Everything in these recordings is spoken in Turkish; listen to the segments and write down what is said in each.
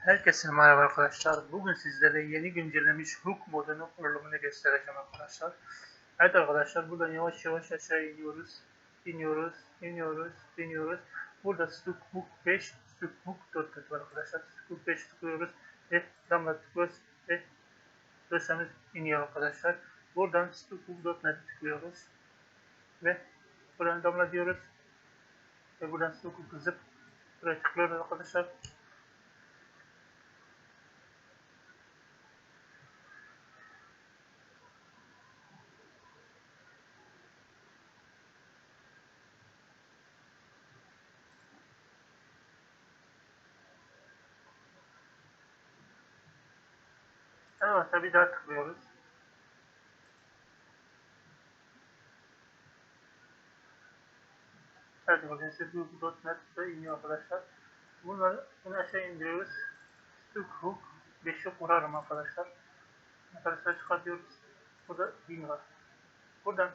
Herkese merhaba arkadaşlar. Bugün sizlere yeni güncellemiş hook modunun kurulumunu göstereceğim arkadaşlar. Evet arkadaşlar buradan yavaş yavaş aşağı iniyoruz. İniyoruz, iniyoruz, iniyoruz. Burada Stookbook 5, Stookbook 4 var arkadaşlar. Stookbook 5 tıklıyoruz ve damla tıklıyoruz ve dosyanız iniyor arkadaşlar. Buradan Stookbook 4 tıklıyoruz ve buradan damla diyoruz ve buradan Stookbook zip buraya tıklıyoruz arkadaşlar. Evet, bir daha tıklıyoruz. Evet, bakın bu.NET'de iniyor arkadaşlar. Bunları bunu aşağı indiriyoruz. Stook hook 5'i kurarım arkadaşlar. Arkadaşlar çıkartıyoruz. Burada bin var. Buradan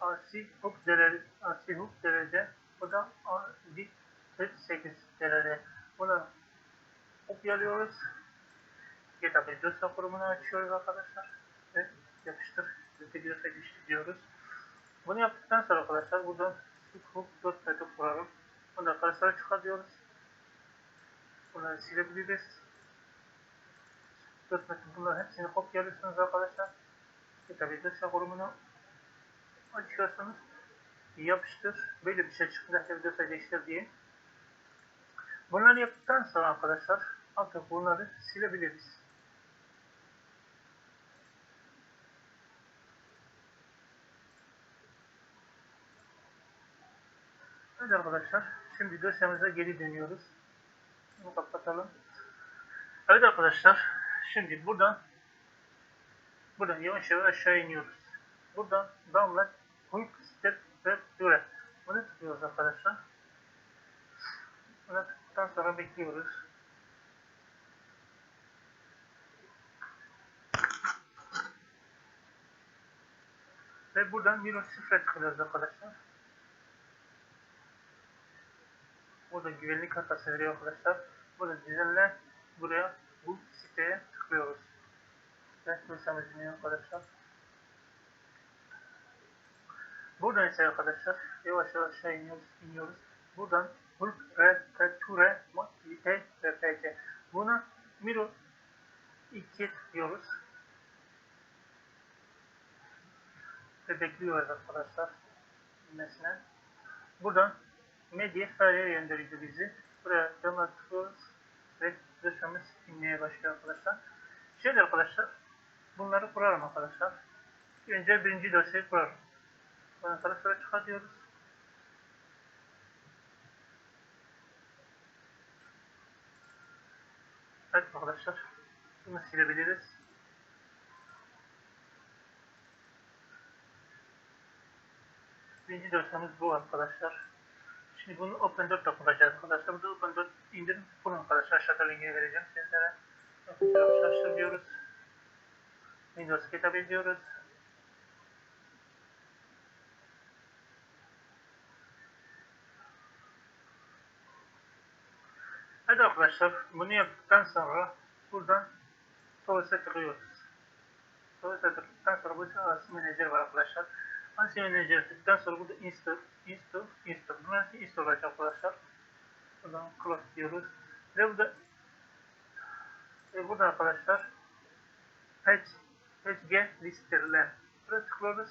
AC hook derece, AC hook derece. Burada AC 48 derece. Buna kopyalıyoruz. Dosya kurumunu açıyoruz arkadaşlar. Ve yapıştır. Bilgisayara geçti diyoruz. Bunu yaptıktan sonra arkadaşlar buradan hook.net'i kuralım. Bunu da arkadaşlar çıkartıyoruz. Bunları silebiliriz. .NET'in bunların hepsini kopyalıyorsunuz arkadaşlar. Dosya kurumunu açıyorsunuz. Yapıştır. Böyle bir şey çıktı. Bir dosya değiştir diye. Bunları yaptıktan sonra arkadaşlar artık bunları silebiliriz. Evet arkadaşlar, şimdi dosyamıza geri dönüyoruz. Bunu kapatalım. Evet arkadaşlar, şimdi buradan buradan yavaş yavaş aşağı iniyoruz. Buradan download quick step ve süre. Bunu tıklıyoruz arkadaşlar. Bunu tıkladıktan sonra bekliyoruz. Ve buradan Windows 0'a tıklıyoruz arkadaşlar. Burada güvenlik hatası veriyor arkadaşlar. Burada düzenle buraya bu siteye tıklıyoruz. Ve dosyamız iniyor arkadaşlar. Buradan ise arkadaşlar yavaş yavaş aşağı iniyoruz. iniyoruz. Buradan Hulk Refacture Modify RPC. Buna Miro 2 diyoruz. Ve bekliyoruz arkadaşlar. İnmesine. Buradan medya fareye gönderici bizi. Buraya dama tıklıyoruz ve dosyamız inmeye başlıyor arkadaşlar. Şimdi arkadaşlar bunları kurarım arkadaşlar. Önce birinci dosyayı kurarım. Bunu arkadaşlar çıkartıyoruz. Evet arkadaşlar bunu silebiliriz. Birinci dosyamız bu arkadaşlar. Şimdi bunu Open4'da kuracağız arkadaşlar. Burada Open4 indirin. Bunu arkadaşlar aşağıda linkini vereceğim sizlere. Çalıştır diyoruz. Windows kitap ediyoruz. Hadi arkadaşlar bunu yaptıktan sonra buradan Source'a tıklıyoruz. Source'a tıkladıktan sonra burada Asıl Manager var arkadaşlar. Asıl Manager tıkladıktan sonra burada Install, Install, Install. Burası Install olacak arkadaşlar. Buradan Close diyoruz. Ve burada ve burada arkadaşlar Patch, HG listeler. Buraya tıklıyoruz.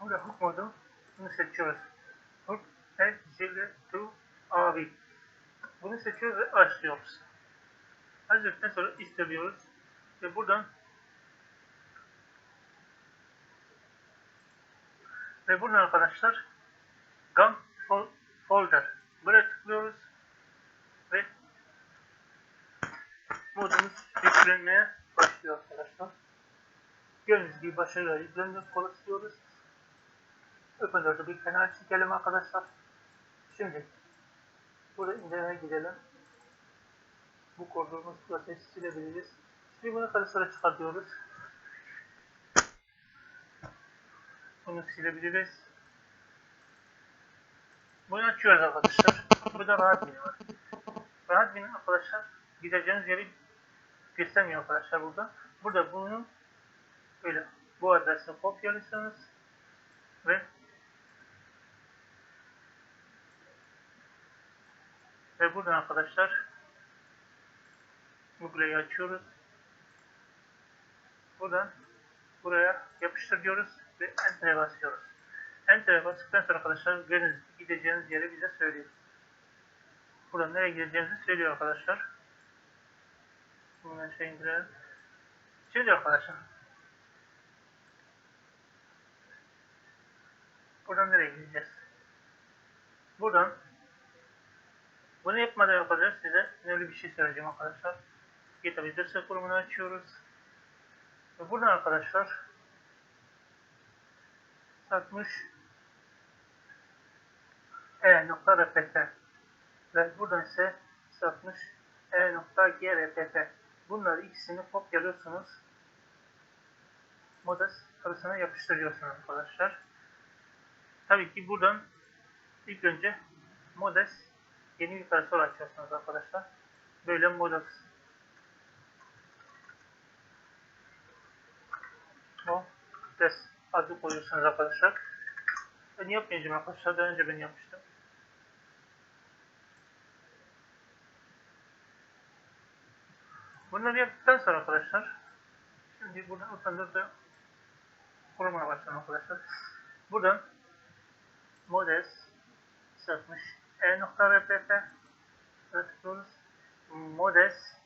Burada hook modu bunu seçiyoruz. Hook HGL to AB. Bunu seçiyoruz ve açıyoruz. Açtıktan sonra istemiyoruz. Ve buradan ve buradan arkadaşlar GAM folder buraya tıklıyoruz ve modumuz yüklenmeye başlıyor arkadaşlar. Gördüğünüz gibi başarıyla yüklendi. Kola diyoruz. Öpenlerde bir kenara çekelim arkadaşlar. Şimdi Burada incelemeye gidelim. Bu koridorumuz dosyayı silebiliriz. Şimdi bunu karısına çıkartıyoruz. Bunu silebiliriz. Bunu açıyoruz arkadaşlar. Burada rahat bin var. Rahat bin arkadaşlar gideceğiniz yeri göstermiyor arkadaşlar burada. Burada bunu böyle bu adrese kopyalıyorsunuz ve ve buradan arkadaşlar Google'yi açıyoruz. Buradan buraya yapıştır diyoruz ve Enter'e basıyoruz. Enter'e bastıktan sonra arkadaşlar gördüğünüz gibi gideceğiniz yeri bize söylüyor. Buradan nereye gideceğinizi söylüyor arkadaşlar. Bunu şey indirelim. Şimdi arkadaşlar. Buradan nereye gideceğiz? Buradan bunu yapmadan yapacağız size önemli bir şey söyleyeceğim arkadaşlar. GitHub dosya kurumunu açıyoruz. Ve buradan arkadaşlar satmış. E.rpt ve buradan ise satmış e.grpt bunları ikisini kopyalıyorsunuz. Modas arasına yapıştırıyorsunuz arkadaşlar. Tabii ki buradan ilk önce Modas yeni bir klasör açıyorsunuz arkadaşlar. Böyle Modas Modas adı koyuyorsunuz arkadaşlar. Ben yapmayacağım arkadaşlar. Daha önce ben yapmıştım. Bunları yaptıktan sonra arkadaşlar şimdi buradan utandırda kurmaya başlayalım arkadaşlar. Buradan Modes satmış e.rpp tıklıyoruz. Modes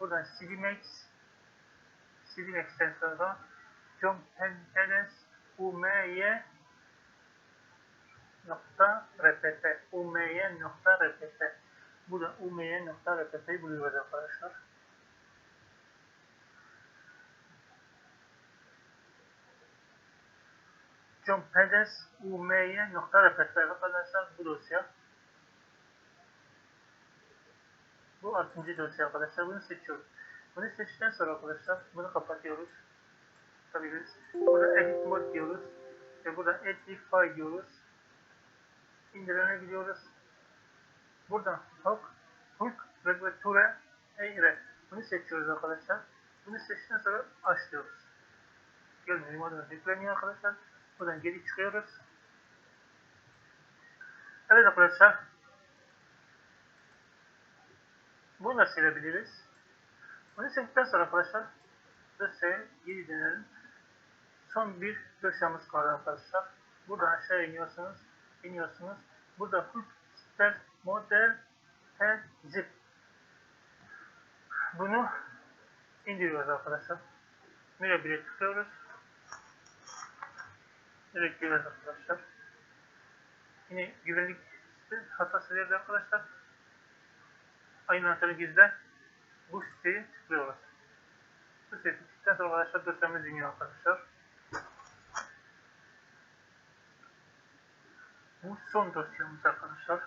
buradan CDMax CDMax'ten sonra Pennes UMY nokta rpt umy nokta rpt burada umy nokta rpt'yi buluyoruz arkadaşlar. Pennes umy nokta rpt arkadaşlar bu dosya. Bu altıncı dosya arkadaşlar. Bunu seçiyoruz. Bunu seçtikten sonra arkadaşlar bunu kapatıyoruz. Tabii biz burada edit mode diyoruz. Ve burada edit file diyoruz. İndirene gidiyoruz. Buradan hook, hook ve ture eğre. Bunu seçiyoruz arkadaşlar. Bunu seçtikten sonra açıyoruz. Gördüğünüz gibi moduna yükleniyor arkadaşlar. Buradan geri çıkıyoruz. Evet arkadaşlar. Bunu da silebiliriz. Bunu sildikten sonra arkadaşlar dosyaya geri dönelim. Son bir dosyamız kaldı arkadaşlar. Buradan aşağı iniyorsunuz. iniyorsunuz. Burada full start model and zip. Bunu indiriyoruz arkadaşlar. Müre bire tıklıyoruz. Bekliyoruz arkadaşlar. Yine güvenlik hatası verdi arkadaşlar. Aynı anahtarı gizle. Bu siteyi tıklıyoruz. Bu siteyi tıkladıktan sonra arkadaşlar dosyamız iniyor arkadaşlar. Bu son dosyamız arkadaşlar.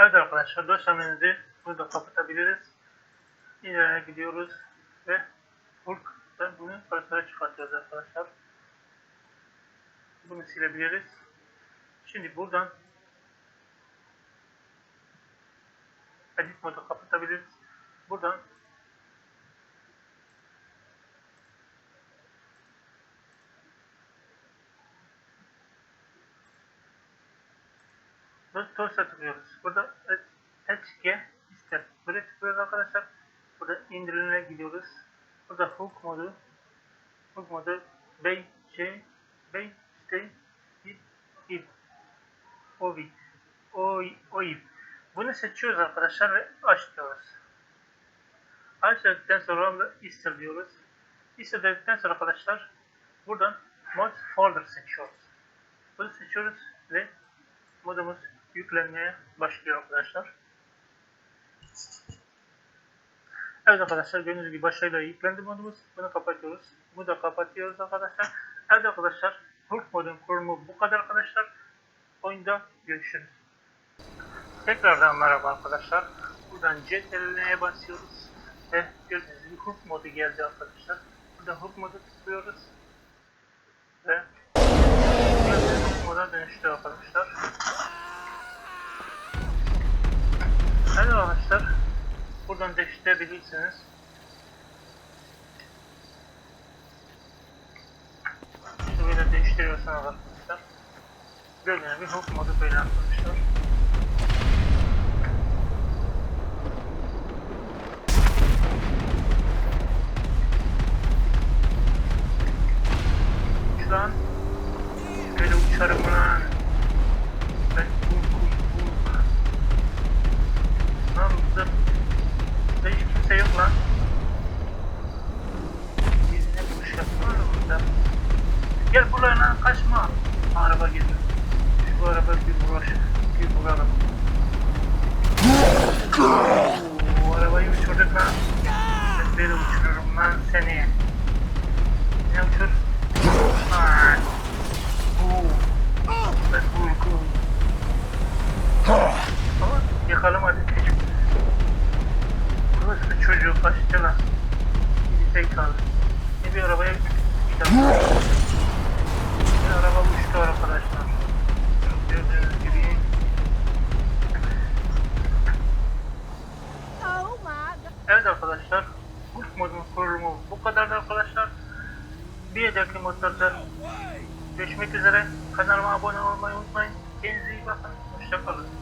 Evet arkadaşlar dosyamızı burada kapatabiliriz. İlerine gidiyoruz ve Hulk'tan bunu parçalara çıkartıyoruz arkadaşlar. Bunu silebiliriz. Şimdi buradan edit modu kapatabiliriz. Buradan dosya tıklıyoruz. Burada HG ister. Böyle tıklıyoruz arkadaşlar. Burada indirimine gidiyoruz. Burada hook modu hook modu Bey C Bey işte ip Ovi o, o ip. Bunu seçiyoruz arkadaşlar ve aç diyoruz. Aç dedikten sonra ister diyoruz. İster dedikten sonra arkadaşlar buradan mod folder seçiyoruz. Bunu seçiyoruz ve modumuz yüklenmeye başlıyor arkadaşlar. Evet arkadaşlar gördüğünüz gibi başarıyla yüklendi modumuz. Bunu kapatıyoruz. Bunu da kapatıyoruz arkadaşlar. Evet arkadaşlar Hulk modun kurumu bu kadar arkadaşlar. Oyunda görüşürüz. Tekrardan merhaba arkadaşlar. Buradan CTRL'ye basıyoruz. Ve gördüğünüz gibi Hulk modu geldi arkadaşlar. Burada Hulk modu tıklıyoruz. Ve Hulk moda dönüştü arkadaşlar. Evet arkadaşlar. Buradan değiştirebilirsiniz. İşte böyle değiştiriyorsunuz arkadaşlar. Gördüğünüz gibi Hulk modu böyle arkadaşlar. Şu an Oo, arabayı uçurduk lan. Böyle uçururum lan. Ne uçur? Aa. Oo. Ben Hulk'um. Ama yakalamadı çocuk. Burası çocuğu kaçtı lan. Bir tek. Ne bir arabaya bir. Bir araba uçtu arkadaşlar. Evet arkadaşlar. Hulk modun kurulumu bu kadardı arkadaşlar. Bir dahaki modlarda görüşmek üzere. Kanalıma abone olmayı unutmayın. Kendinize iyi bakın. Hoşçakalın.